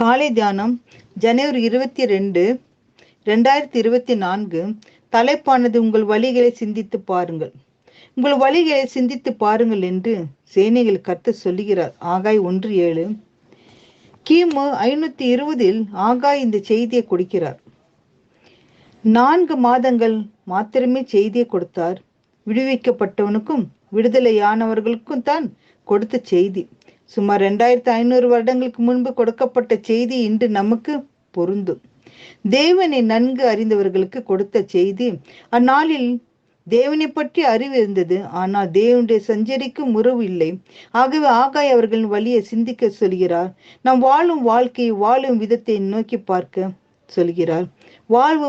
காலை தியானம் ஜனவரி இருபத்தி ரெண்டு ரெண்டாயிரத்தி இருபத்தி நான்கு. தலைப்பானது உங்கள் வழிகளை சிந்தித்து பாருங்கள். உங்கள் வழிகளை சிந்தித்து பாருங்கள் என்று சேனைகள் கத்து சொல்லுகிறார். ஆகாய் ஒன்று ஏழு. கிமு ஐநூத்தி இருபதில் ஆகாய் இந்த செய்தியை கொடுக்கிறார். நான்கு மாதங்கள் மாத்திரமே செய்தியை கொடுத்தார். விடுவிக்கப்பட்டவனுக்கும் விடுதலையானவர்களுக்கும் தான் கொடுத்த செய்தி. சுமார் ரெண்டாயிரத்து ஐநூறு வருடங்களுக்கு முன்பு கொடுக்கப்பட்ட செய்தி இன்று நமக்கு பொருந்தும். தேவனை நன்கு அறிந்தவர்களுக்கு கொடுத்த செய்தி அந்நாளில் தேவனை பற்றி அறிவு இருந்தது ஆனால் தேவனுடைய சஞ்சரிக்கும் உறவு இல்லை. ஆகவே ஆகாய் அவர்களின் வழியை சிந்திக்க சொல்கிறார். நாம் வாழும் வாழ்க்கையை வாழும் விதத்தை நோக்கி பார்க்க சொல்கிறார். வாழ்வு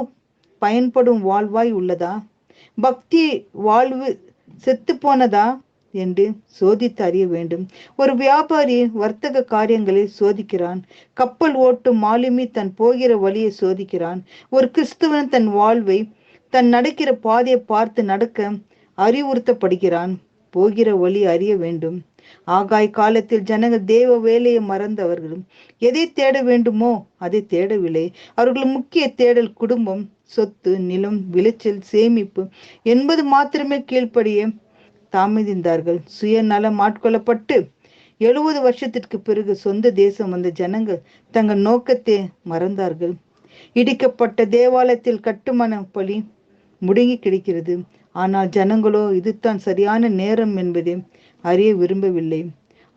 பயன்படும் வாழ்வாய் உள்ளதா? பக்தி வாழ்வு செத்து போனதா? என்று சோதித்து அறிய வேண்டும். ஒரு வியாபாரி வர்த்தக காரியங்களை சோதிக்கிறான். கப்பல் ஓட்டும் மாலுமி தன் போகிற வழியை சோதிக்கிறான். ஒரு கிறிஸ்துவன் தன் வாழ்வை தன் நடக்கிற பாதையை பார்த்து நடக்க அறிவுறுத்தப்படுகிறான். போகிற வழி அறிய வேண்டும். ஆகாய் காலத்தில் ஜனங்கள் தேவ வேலையை மறந்தவர்களும் எதை தேட வேண்டுமோ அதை தேடவில்லை. அவர்கள் முக்கிய தேடல் குடும்பம் சொத்து நிலம் விளைச்சல் சேமிப்பு என்பது மாத்திரமே கீழ்ப்படிய தாமதிந்தார்கள். சுயநலம் ஆட்கொள்ளப்பட்டு எழுபது வருஷத்திற்கு பிறகு சொந்த தேசம் வந்த ஜனங்கள் தங்கள் நோக்கத்தை மறந்தார்கள். இடிக்கப்பட்ட தேவாலயத்தில் கட்டுமான பலி முடங்கி கிடைக்கிறது. ஆனால் ஜனங்களோ இதுதான் சரியான நேரம் என்பதை அறிய விரும்பவில்லை.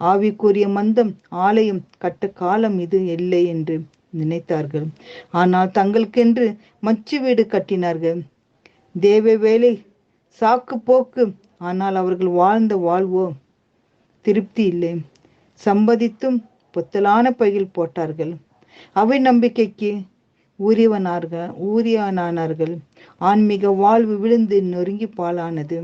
ஆவிக்குரிய மந்தம் ஆலயம் கட்ட காலம் இது இல்லை என்று நினைத்தார்கள். ஆனால் தங்களுக்கென்று மச்சு வீடு கட்டினார்கள். தேவ வேலை சாக்கு போக்கு ஆனால் அவர்கள் வாழ்ந்த வாழ்வோ திருப்தி இல்லை. சம்பதித்தும் பொத்தலான பையில் போட்டார்கள். அவை நம்பிக்கைக்கு ஊரியவனார்கள் ஊரியானானார்கள் ஆன்மீக வாழ்வு விழுந்து நொறுங்கி பாலானது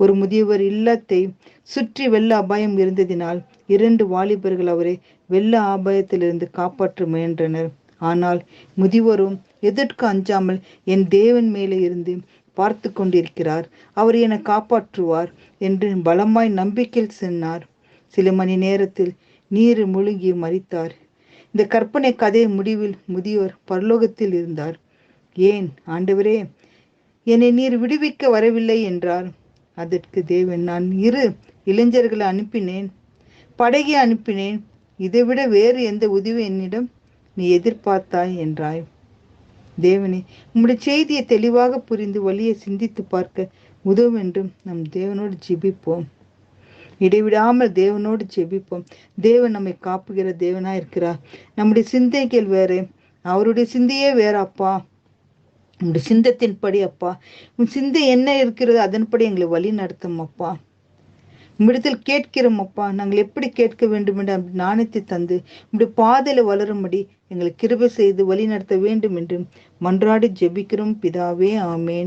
ஒரு முதியவர் இல்லத்தை சுற்றி வெள்ள அபாயம் இருந்ததினால் இரண்டு வாலிபர்கள் அவரை வெள்ள ஆபாயத்திலிருந்து காப்பாற்ற முயன்றனர். ஆனால் முதியவரும் எதற்கு அஞ்சாமல் என் தேவன் மேலே இருந்து பார்த்து கொண்டிருக்கிறார் அவர் என காப்பாற்றுவார் என்று பலமாய் நம்பிக்கையில் சென்னார். சில மணி நேரத்தில் நீர் முழுகி மறித்தார் இந்த கற்பனை கதை முடிவில் முதியோர் பரலோகத்தில் இருந்தார். ஏன் ஆண்டவரே என்னை நீர் விடுவிக்க வரவில்லை என்றார். அதற்கு தேவன் நான் இரு இளைஞர்களை அனுப்பினேன் படகை அனுப்பினேன். இதைவிட வேறு எந்த உதவி என்னிடம் நீ எதிர்பார்த்தாய் என்றாய். தேவனே உம்முடைய செய்தியை தெளிவாக புரிந்து வழியை சிந்தித்து பார்க்க உதவும் என்றும் நம் தேவனோடு ஜெபிப்போம். இடைவிடாமல் தேவனோடு ஜெபிப்போம். தேவன் நம்மை காப்புகிற தேவனா இருக்கிறார். நம்முடைய சிந்தைகள் வேறு. அவருடைய சிந்தையே வேற அப்பா உங்களுடைய சிந்தத்தின்படி அப்பா. உன் சிந்தை என்ன இருக்கிறது அதன்படி எங்களை வழி நடத்தும் அப்பா. உம்மிடத்தில் கேட்கிறோம் அப்பா நாங்கள் எப்படி கேட்க வேண்டும் என்று அப்படி நாணயத்தை தந்து இப்படி பாதையில வளரும்படி எங்களை கிருபை செய்து வழி நடத்த வேண்டும் என்று மன்றாடி ஜெபிக்கிறோம். பிதாவே ஆமேன்.